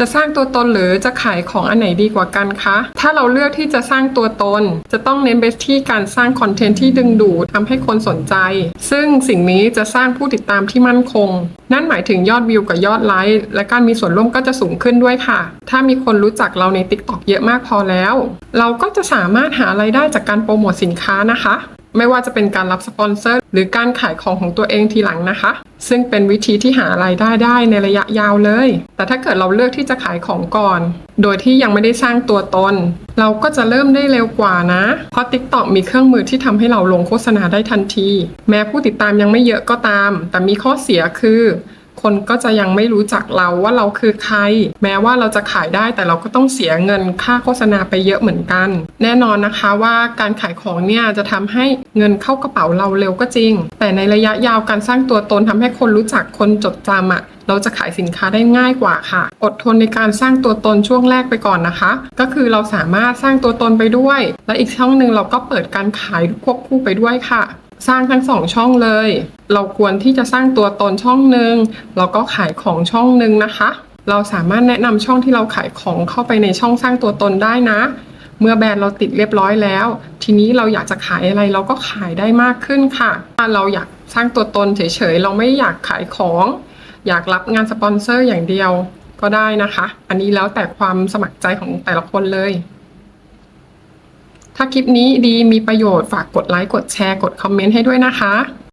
จะสร้างตัวตนหรือจะขายของอันไหนดีกว่ากันคะ ถ้าเราเลือกที่จะสร้างตัวตน จะต้องเน้นไปที่การสร้างคอนเทนต์ที่ดึงดูดทำให้คนสนใจ ซึ่งสิ่งนี้จะสร้างผู้ติดตามที่มั่นคง นั่นหมายถึงยอดวิวกับยอดไลค์ และการมีส่วนร่วมก็จะสูงขึ้นด้วยค่ะ ถ้ามีคนรู้จักเราใน TikTok เยอะมากพอแล้ว เราก็จะสามารถหารายได้จากการโปรโมทสินค้านะคะ ไม่ว่าจะเป็นการรับสปอนเซอร์ หรือการขายของของตัวเองทีหลังนะคะ ซึ่งเป็นวิธีที่หารายได้ได้ในระยะยาวเลย แต่ถ้าเกิดเราเลือกที่จะขายของก่อน โดยที่ยังไม่ได้สร้างตัวตน เราก็จะเริ่มได้เร็วกว่านะ เพราะ TikTok มีเครื่องมือที่ทำให้เราลงโฆษณาได้ทันที แม้ผู้ติดตามยังไม่เยอะก็ตาม แต่มีข้อเสียคือ คนก็จะยังไม่รู้จักเราว่าเราคือใคร แม้ว่าเราจะขายได้แต่เราก็ต้องเสียเงินค่าโฆษณาไปเยอะเหมือนกัน แน่นอนนะคะว่าการขายของเนี่ยจะทำให้เงินเข้ากระเป๋าเราเร็วก็จริง แต่ในระยะยาวการสร้างตัวตนทำให้คนรู้จักคนจดจำอะเราจะขายสินค้าได้ง่ายกว่าค่ะ อดทนในการสร้างตัวตนช่วงแรกไปก่อนนะคะ ก็คือเราสามารถสร้างตัวตนไปด้วย และอีกช่องหนึ่งเราก็เปิดการขายควบคู่ไปด้วยค่ะ สร้างทั้งสองช่องเลย เราควรที่จะสร้างตัวตนช่องหนึ่งแล้วก็ขายของช่องหนึ่งนะคะ เราสามารถแนะนำช่องที่เราขายของเข้าไปในช่องสร้างตัวตนได้นะ เมื่อแบรนด์เราติดเรียบร้อยแล้ว ทีนี้เราอยากจะขายอะไรเราก็ขายได้มากขึ้นค่ะ ถ้าเราอยากสร้างตัวตนเฉยๆ เราไม่อยากขายของ อยากรับงานสปอนเซอร์อย่างเดียวก็ได้นะคะ อันนี้แล้วแต่ความสมัครใจของแต่ละคนเลย ถ้าคลิปนี้ดีมีประโยชน์ฝากกดไลค์กดแชร์กดคอมเมนต์ให้ด้วยนะคะ